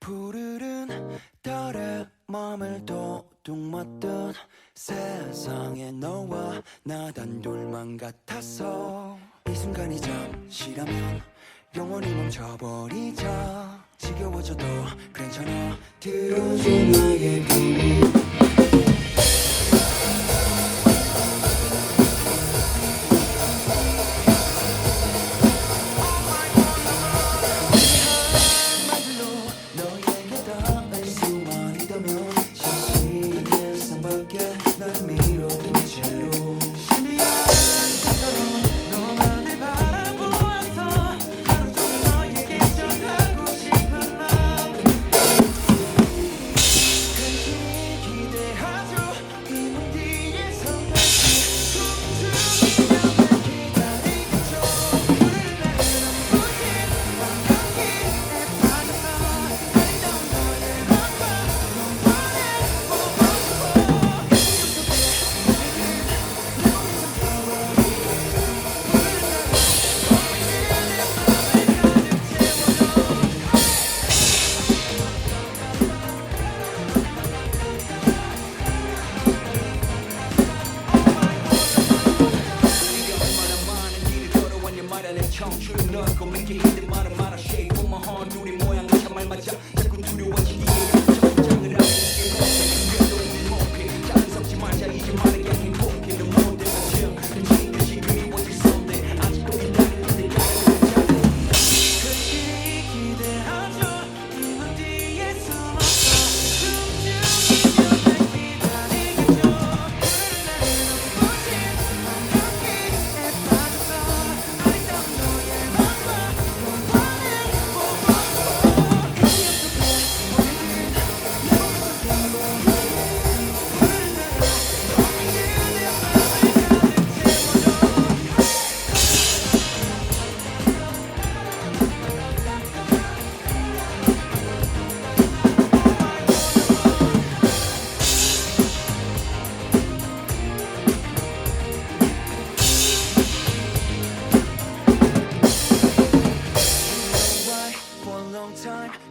푸르른 달에 맘을 도둑 맞던 세상에 너와 나 단둘만 같아서 이 순간이 잠시라면 영원히 멈춰버리자. 지겨워져도 괜찮아. 들어주 나의 비밀 Barcelona. 정말 맞아. 자꾸 두려워지기에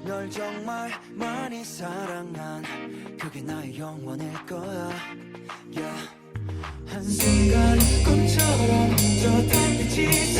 널 정말 많이 사랑한 그게 나의 영원일 거야 yeah. 한순간 꿈처럼 저 달빛이